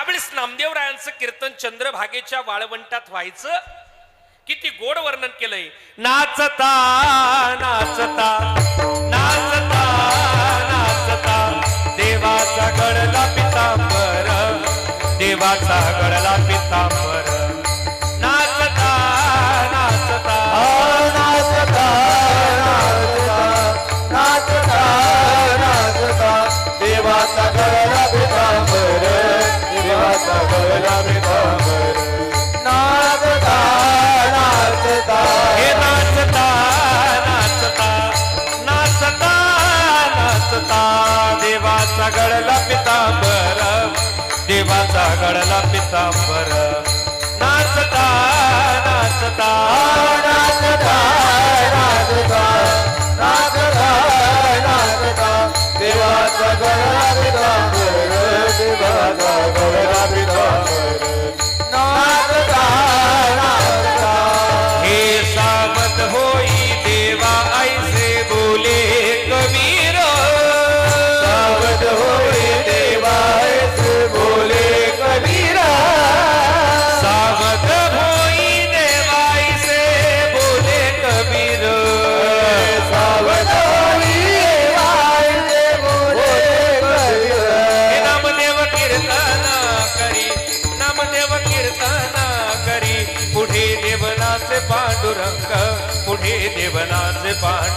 त्यावेळेस नामदेवरायांचं कीर्तन चंद्रभागेच्या वाळवंटात व्हायचं. किती गोड वर्णन केलंय. नाचता नाचता नाच गडला पितांबर. देवाचा गडला पितांबर. नाचता नाचता नाच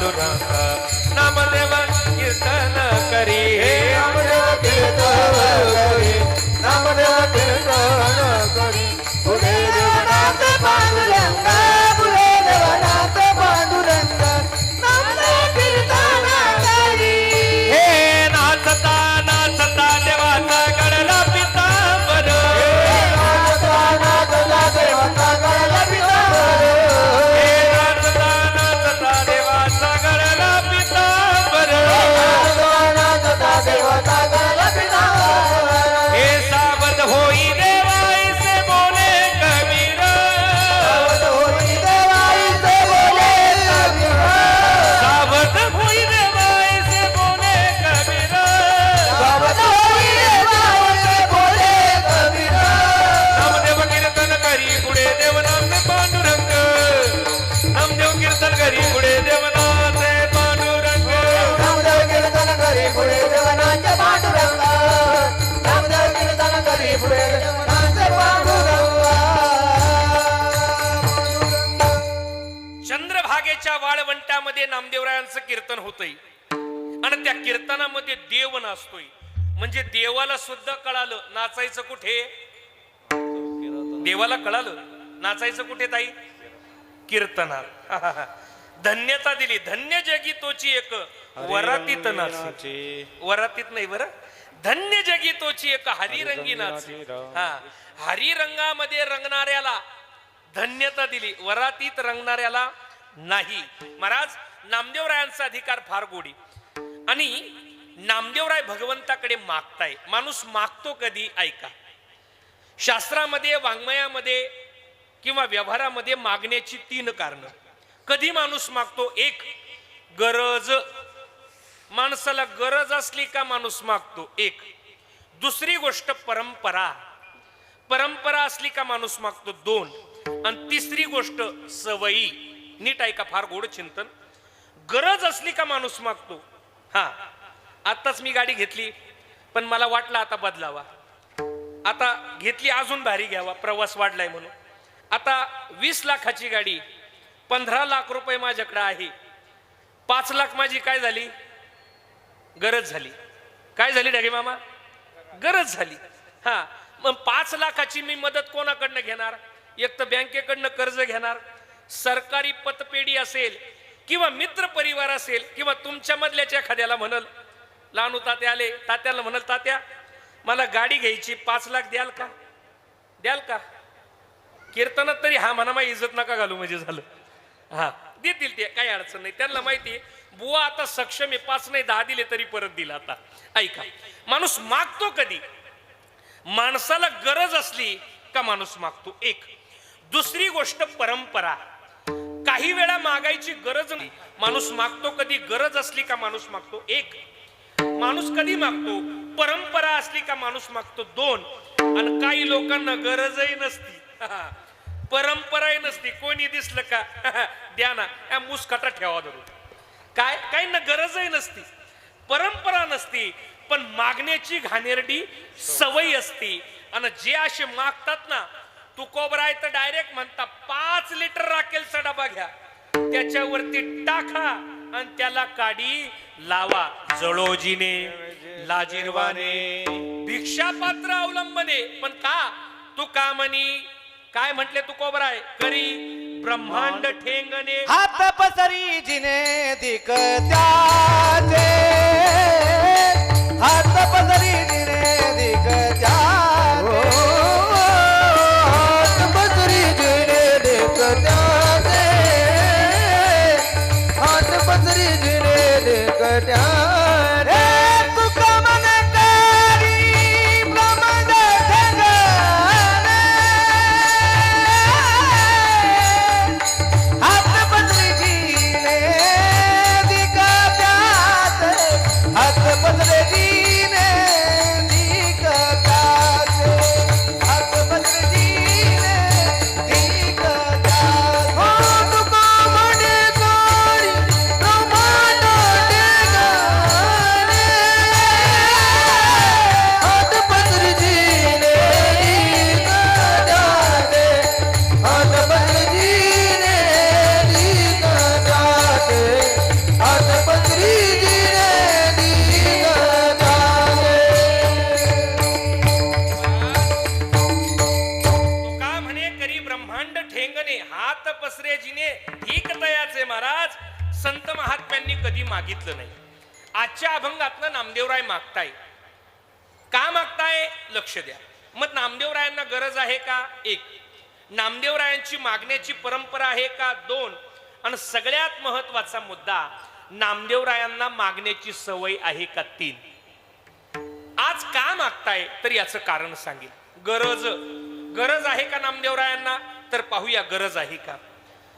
Madhuranga वाळवंटामध्ये नामदेवरायांचं कीर्तन होतंय. आणि त्या कीर्तनामध्ये देव नाचतोय. म्हणजे देवाला सुद्धा कळालं नाचायचं कुठे? देवाला कळालं नाचायचं कुठे ताई? कीर्तनात. धन्यता दिली. धन्य जगी तोची एक वरातीत नाचे. वरातीत नाही बरं? धन्य जगी तोची एक हरिरंगी नाच. हा. हरिरंगामध्ये रंगणाऱ्याला धन्यता दिली. वरातीत रंगणाऱ्याला नाही. महाराज नामदेवरायांचा अधिकार फार गोडी. आणि नामदेवराय भगवंताकडे मागताय. माणूस मागतो कधी ऐका. शास्त्रामध्ये वाङ्मयामध्ये किंवा व्यवहारामध्ये मागण्याची तीन कारण. कधी माणूस मागतो? एक गरज. माणसाला गरज असली का माणूस मागतो? एक. दुसरी गोष्ट परंपरा. परंपरा असली का माणूस मागतो? दोन. आणि तिसरी गोष्ट सवयी. नीट ऐका फार गोड चिंतन. गरज असली का माणूस मागतो? हा आत्ताच मी गाडी घेतली पण मला वाटलं आता बदलावा. आता घेतली अजून भारी घ्यावा प्रवास वाढलाय म्हणून. आता वीस लाखाची गाडी पंधरा लाख रुपये माझ्याकडे आहे. पाच लाख माझी काय झाली? गरज झाली. काय झाली डागे मामा? गरज झाली. हा मग पाच लाखाची मी मदत कोणाकडनं घेणार? एक तर बँकेकडनं कर्ज घेणार सरकारी पतपेढी असेल किंवा मित्र परिवार असेल किंवा तुमच्या मधल्याच्या एखाद्याला म्हणल लहानू तात्या आले. तात्याला म्हणल तात्या मला गाडी घ्यायची पाच लाख द्याल का? द्याल का? कीर्तनात तरी हा म्हणा माझी इज्जत नका घालू म्हणजे झालं. हा देतील ते काही अडचण नाही. त्यांना माहिती आहे, बुवा आता सक्षम आहे पाच नाही दहा दिले तरी परत दिला आता. ऐका माणूस मागतो कधी? माणसाला गरज असली का माणूस मागतो? एक. दुसरी गोष्ट परंपरा. काही वेळा मागायची गरज नाही. माणूस मागतो कधी गरज असली का माणूस मागतो? एक. माणूस कधी मागतो? परंपरा असली का माणूस मागतो? दोन. आणि काही लोकांना गरजही नसती. परंपराही नसती. कोणी दिसलं का? द्या ना. या मुसकाटा ठेवा धरून. काय? काहींना गरजही नसती. परंपरा नसती. पण मागण्याची घाणेरडी सवय असती. आणि जे असे मागतात ना तुकोबराय तर डायरेक्ट म्हणता पाच लिटर राखेलचा डबा घ्या. त्याच्यावरती टाका आणि त्याला काडी लावा. जळोजीने लाजीरवाने भिक्षा पात्र अवलंबने. पण का? तू का म्हणी? काय म्हटले तू कोबराय करी ब्रह्मांड ठेंगणे. हात पसरी जिने दिक त्याचे. हात पसरी जिने दिक त्या करी ठेंगणे हात पसरेजीने ठीक तयाचे महाराज. संत महात्म्यांनी कधी मागितलं नाही. आजच्या अभंगातनं नामदेवराय मागताय. का मागताय? लक्ष द्या. मग नामदेवरायांना गरज आहे का? एक. नामदेवरायांची मागण्याची परंपरा आहे का? दोन. आणि सगळ्यात महत्त्वाचा मुद्दा नामदेवरायांना मागण्याची सवय आहे का? तीन. आज का मागताय? तर याचं कारण सांगेल गरज. गरज आहे का नामदेवरायांना? तर पाहूया गरज आहे का?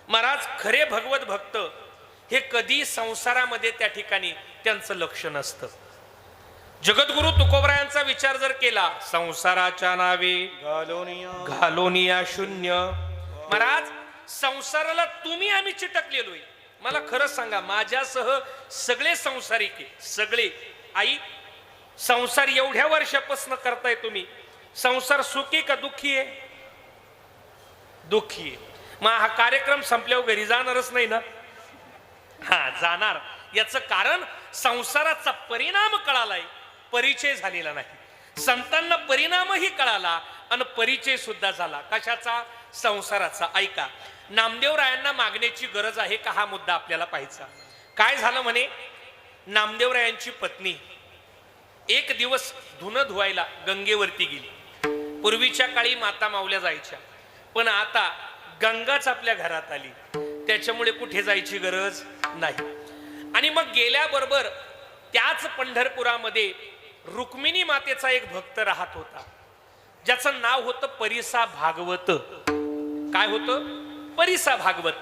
महाराज खरे भगवत भक्त हे कधी संसारामध्ये त्या ठिकाणी त्यांचं लक्ष नसतं. जगद्गुरु तुकोबरायांचा विचार जर केला संसाराच्या नावे घालोनिया शून्य. महाराज संसाराला तुम्ही आम्ही चिटकलेलोय मला खरं सांगा माझ्यासह सगळे संसारिक सगळे. आई संसार एवढ्या वर्षापासून करताय तुम्ही. संसार सुखी का दुःखी आहे? दुःखी. मग हा कार्यक्रम संपल्यावर घरी जाणारच नाही ना? हा जाणार. याचं कारण संसाराचा परिणाम कळालाय परिचय झालेला नाही. संतांना परिणामही कळाला आणि परिचय सुद्धा झाला. कशाचा? संसाराचा. ऐका नामदेवरायांना मागण्याची गरज आहे का हा मुद्दा आपल्याला पाहायचा? काय झालं म्हणे? नामदेवरायांची पत्नी एक दिवस धुनं धुवायला गंगेवरती गेली. पूर्वीच्या काळी माता मावल्या जायच्या. पण आता गंगाच आपल्या घरात आली. त्याच्यामुळे कुठे जायची गरज नाही. आणि मग गेल्याबरोबर त्याच पंढरपुरामध्ये रुक्मिणी मातेचा एक भक्त राहत होता. ज्याचं नाव होतं परिसा भागवत. काय होतं? परिसा भागवत.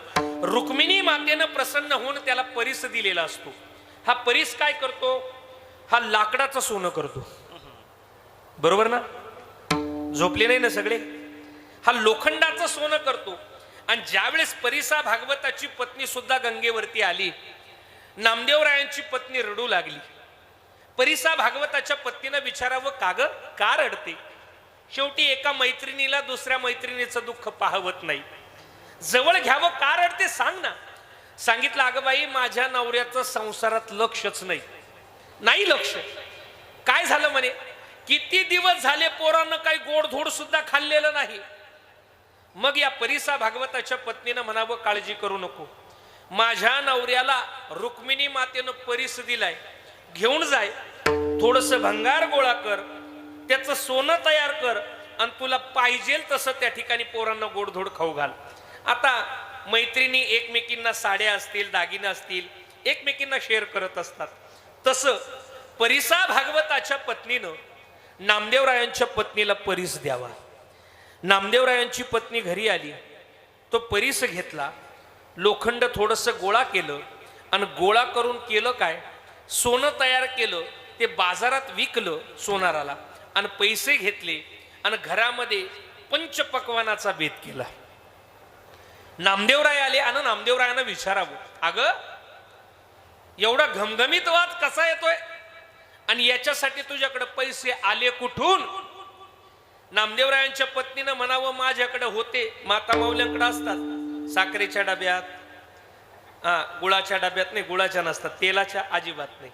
रुक्मिणी मातेनं प्रसन्न होऊन त्याला परिस दिलेला असतो. हा परिस काय करतो? हा लाकडाचं सोनं करतो. बरोबर ना? झोपले नाही ना सगळे? हा लोखंडाचं सोनं करतो. आणि ज्यावेळेस परिसा भागवताची पत्नी सुद्धा गंगेवरती आली नामदेवरायांची पत्नी रडू लागली. परिसा भागवताच्या पत्नीनं विचारावं का का रडते? शेवटी एका मैत्रिणीला दुसऱ्या मैत्रिणीचं दुःख पाहवत नाही. जवळ घ्यावं का रडते? सांग ना. सांगितलं अगं बाई माझ्या नवऱ्याचं संसारात लक्षच नाही. नाही लक्ष? काय झालं म्हणे? किती दिवस झाले पोरानं काही गोडधोड सुद्धा खाल्लेलं नाही. मग या परिसा भागवताच्या पत्नीनं म्हणावं काळजी करू नको. माझ्या नवऱ्याला रुक्मिणी मातेनं परिस दिलाय. घेऊन जाय. थोडस भंगार गोळा कर. त्याचं सोनं तयार कर. आणि तुला पाहिजे तसं त्या ठिकाणी पोरांना गोडधोड खाऊ घाल. आता मैत्रिणी एकमेकींना साड्या असतील दागिने असतील एकमेकींना शेअर करत असतात. तसं परिसा भागवताच्या पत्नीनं नामदेवरायांच्या पत्नीला परिस द्यावा. नामदेवरायांची पत्नी घरी आली. तो परीस घेतला. लोखंड थोडंसं गोळा केलं. आणि गोळा करून केलं काय? सोनं तयार केलं. ते बाजारात विकलं सोनाराला. आणि पैसे घेतले. आणि घरामध्ये पंचपक्वानाचा भेद केला. नामदेवराय आले आणि नामदेवरायांना विचारावं अगं एवढा घमघमीत वाद कसा येतोय? आणि याच्यासाठी तुझ्याकडे पैसे आले कुठून? नामदेवरायांच्या पत्नीनं म्हणावं माझ्याकडे होते माता माऊल्यांकडे असतात साखरेच्या डब्यात हा गुळाच्या डब्यात नाही गुळाच्या नसतात तेलाच्या अजिबात नाही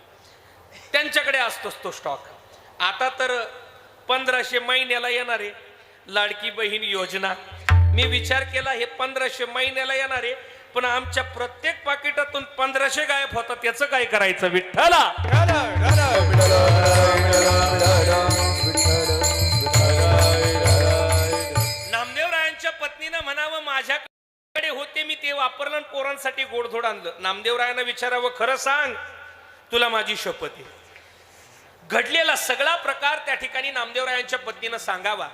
त्यांच्याकडे असतोच तो स्टॉक आता तर पंधराशे महिन्याला येणार आहे लाडकी बहीण योजना मी विचार केला हे पंधराशे महिन्याला येणार आहे पण आमच्या प्रत्येक पाकिटातून पंधराशे गायब होतात याचं काय करायचं विठ्ठला नामदेवरायांच्या म्हणावं माझ्याकडे होते मी ते वापरलं पोरांसाठी गोडधोड आणलं. नामदेवरायांना विचारावं खरं सांग तुला माझी शपथ आहे. घडलेला सगळा प्रकार त्या ठिकाणी नामदेवरायांच्या पत्नीनं सांगावा.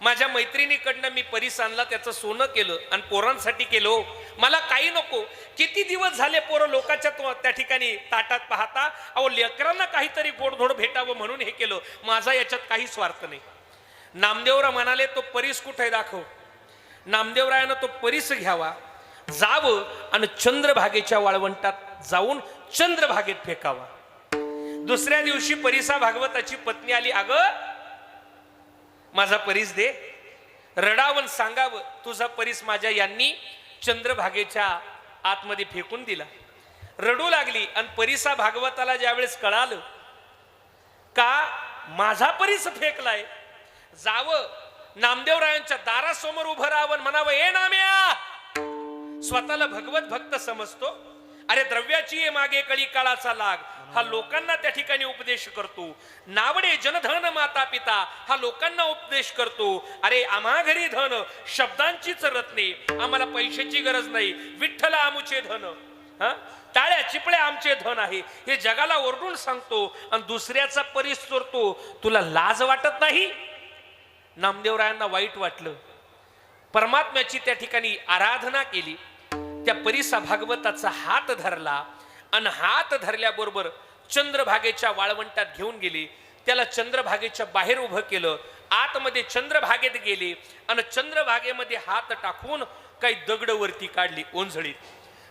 माझ्या मैत्रिणीकडनं मी परीस आणला त्याचं सोनं केलं आणि पोरांसाठी केलो हो. मला काही नको. किती दिवस झाले पोरं लोकांच्या तो- त्या ठिकाणी ताटात पाहता? अहो लेकरांना काहीतरी गोडधोड भेटावं म्हणून हे केलं. माझा याच्यात काही स्वार्थ नाही. नामदेवरा म्हणाले तो परीस कुठे दाखव. नामदेवरायानं तो परीस घ्यावा. जावं आणि चंद्रभागेच्या वाळवंटात जाऊन चंद्रभागेत फेकावा. दुसऱ्या दिवशी परिसा भागवताची पत्नी आली अग माझा परीस दे. रडावन सांगावं तुझा परीस माझ्या यांनी चंद्रभागेच्या आतमध्ये फेकून दिला. रडू लागली आणि परिसा भागवताला ज्यावेळेस कळालं का माझा परीस फेकलाय. जावं नामदेवरायांच्या दारासमोर उभं राहावं म्हणावं ये नाम्या स्वतःला भगवत भक्त समजतो. अरे द्रव्याची ये मागे कळी काळाचा लाग. हा लोकांना त्या ठिकाणी उपदेश करतो. नावडे जनधन माता पिता हा लोकांना उपदेश करतो. अरे आम्हा घरी धन शब्दांचीच रत्ने. आम्हाला पैशाची गरज नाही. विठ्ठल आमुचे धन. हा? टाळ्या चिपळ्या आमचे धन आहे. हे जगाला ओरडून सांगतो आणि दुसऱ्याचा परीस चोरतो. तुला लाज वाटत नाही? नामदेवरायांना वाईट वाटलं. परमात्म्याची त्या ठिकाणी आराधना केली. त्या परिसा भागवताचा हात धरला आणि हात धरल्याबरोबर चंद्रभागेच्या वाळवंटात घेऊन गेली. त्याला चंद्रभागेच्या बाहेर उभं केलं. आतमध्ये चंद्रभागेत गेले आणि चंद्रभागेमध्ये हात टाकून काही दगड वरती काढली ओंझळीत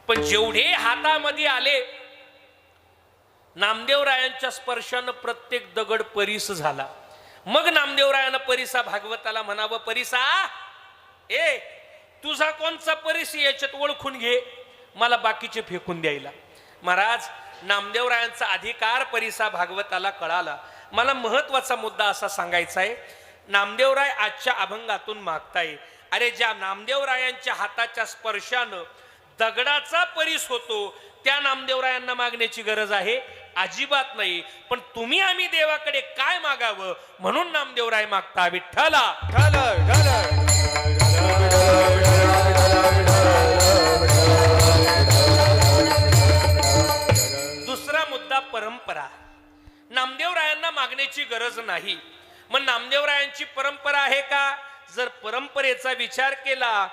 पण जेवढे हातामध्ये आले नामदेवरायांच्या स्पर्शानं प्रत्येक दगड परीस झाला. मग नामदेवरायानं परिसा भागवताला म्हणावं परिसा ए तुझा कोणचा परिस याच्यात ओळखून घे. मला बाकीचे फेकून द्यायला. महाराज नामदेवरायांचा अधिकार परिसा भागवताला कळाला. मला महत्त्वाचा मुद्दा असा सांगायचा आहे. नामदेवराय आजच्या अभंगातून मागताय. अरे ज्या नामदेवरायांच्या हाताच्या स्पर्शानं दगडाचा परीस होतो त्या नामदेवरायांना मागण्याची गरज आहे. अजिबात नाही पण तुम्ही आम्ही देवाकडे काय मागावं म्हणून नामदेवराय मागता विठ्ठला. दुसरा मुद्दा परंपरा. नामदेवरायांना मागण्याची गरज नाही. मग नामदेवरायांची परंपरा आहे का? जर परंपरेचा विचार केला